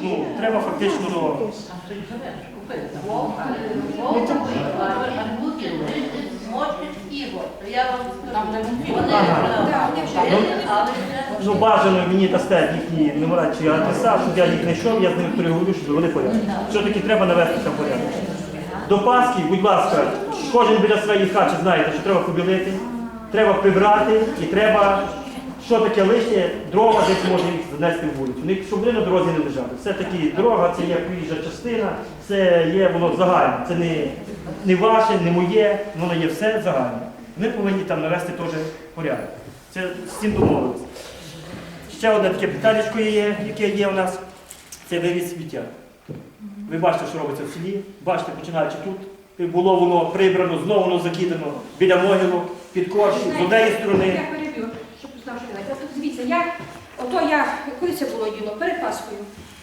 ну, треба фактично ну, бажано мені дасте їхні номера чи адреса, щоб я їх знайшов, я з ними переговорю, щоб вони порядок. Все-таки треба навести там порядок. До Пасхи, будь ласка, кожен біля своєї хати знаєте, що треба побілити, треба прибрати і треба, що таке лишнє, дрова десь може їх занести в вулицю. Щоб вони на дорозі не лежали. Все-таки дорога це є проїжджа частина, це є воно загальне. Це не, не ваше, не моє, воно є все загальне. Ми повинні там навести теж порядок. Це з цим домовилися. Ще одне таке питання є, яке є у нас, це вивіз сміття. Ви бачите, що робиться в селі, бачите, починаючи тут, було воно прибрано, знову воно закидано біля могилу, під коші, з однієї сторони. Щоб знав. От дивіться, я, ото я, коли це було діло, перед Пасхою,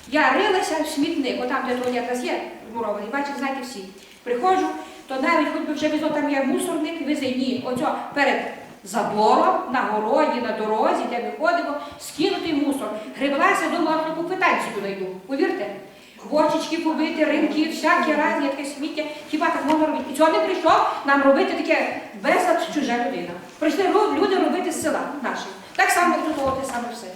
я рилася в смітник, отам, де у нас є вмурований, бачите, знаєте всі. Приходжу, то навіть хоч би вже везло, там є мусорник, вези, ні, оцьо перед забором, на городі, на дорозі, де ми ходимо, скинутий мусор. Гребелася, думала, що по квитанцію туди йду, повірте. Бочечки побиті, ринки, всякі разні таке сміття. Хіба так можна робити? І цього не прийшов нам робити таке безлад чужа людина. Прийшли люди робити з села наші. Так само як тут те саме все.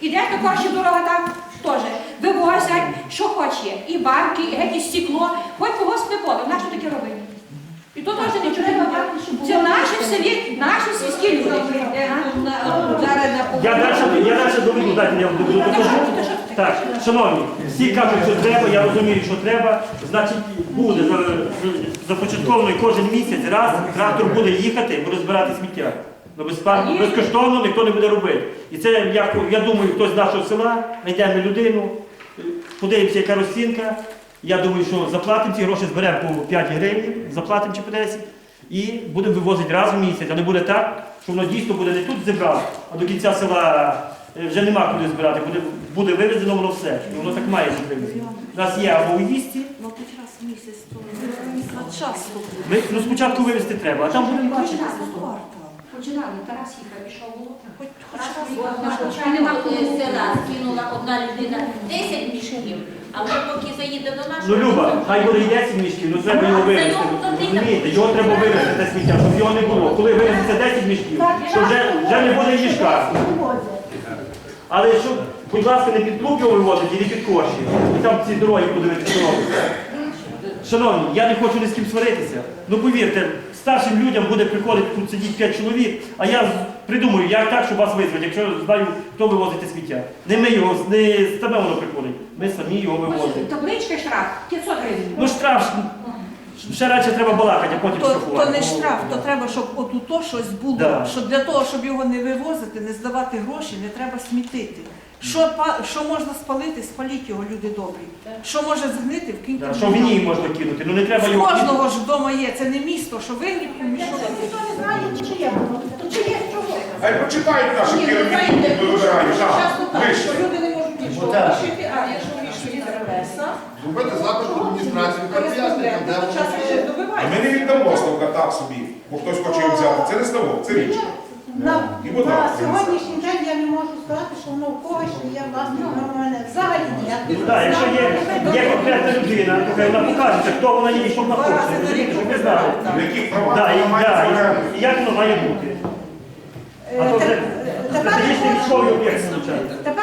Іде корші дорога там теж. Вивозять, що хоч є. І банки, і геть і стекло, хоч когось не поле. Нащо таке робити? І тут теж нічого не. Це наші в селі, наші сільські люди. Я далі, я далі доведу, дайте я доведу докажу. Так, шановні, всі кажуть, що треба, я розумію, що треба. Значить, буде за- започатковано і кожен місяць раз трактор буде їхати, буде збирати сміття. Ну, безпа- безкоштовно ніхто не буде робити. І це, я, я думаю, хтось з нашого села, знайдемо людину, подивимося, яка розцінка. Я думаю, що заплатимо ці гроші, зберемо по 5 гривень, заплатимо чи по 10 і будемо вивозити раз в місяць. А не буде так, що воно дійсно буде не тут зібрати, а до кінця села е, вже нема куди збирати, буде, буде вивезено воно все. І воно так має бути. У нас є або у Ну, буде. ми ну, спочатку вивезти треба, а там будемо бачити. Починали. Тарас їхав, ішов було. Хоч, нема З кому. села скинула одна людина 10 мішків, а ми поки заїде до нашого... Ну Люба, хай буде йде 10 мішків, ну треба його вивезти. Розумієте, його треба вивезти те сміття, щоб його не було. Коли вивезеться 10 мішків, то вже, вже не буде мішка. Але щоб, будь ласка, не під клуб його вивозити, і не під коші. І там ці дороги подивитися, що робиться. Шановні, я не хочу ні з ким сваритися. Ну повірте, старшим людям буде приходити тут сидіти 5 чоловік, а я придумаю, як так, щоб вас визвати, якщо знаю, хто вивозить сміття. Не ми його, не з тебе воно приходить. Ми самі його вивозимо. Табличка штраф 500 гривень. Ну штраф, ще радше треба балакати, а потім То, штрафувати. то не штраф, то треба, щоб отут то щось було. Да. Що для того, щоб його не вивозити, не здавати гроші, не треба смітити. Що, па- що можна спалити, спаліть його, люди добрі. Що може згнити, вкиньте. Да, в що в яму. ній можна кинути, ну не треба В його кожного ж вдома є, це не місто, що вигнів, що Хай почитають наші керівники, ми вибираємо. Так, вище. Люди не можуть нічого вирішити, а якщо вирішує адреса, Зробити запит в адміністрацію, яка пояснює, де воно. А ми не віддамо ставка так собі, бо хтось хоче його взяти. Це не ставок, це річ. На, І на сьогоднішній день я не можу сказати, що воно в когось є власне на мене взагалі ніяк. Ну так, якщо є, є конкретна людина, то хай вона покаже, хто вона є і що вона хоче. Розумієте, щоб ви знали. В яких правах Да, і, вона має да, і, і як воно має бути. А то вже Тепер стратегічний військовий об'єкт. Тепер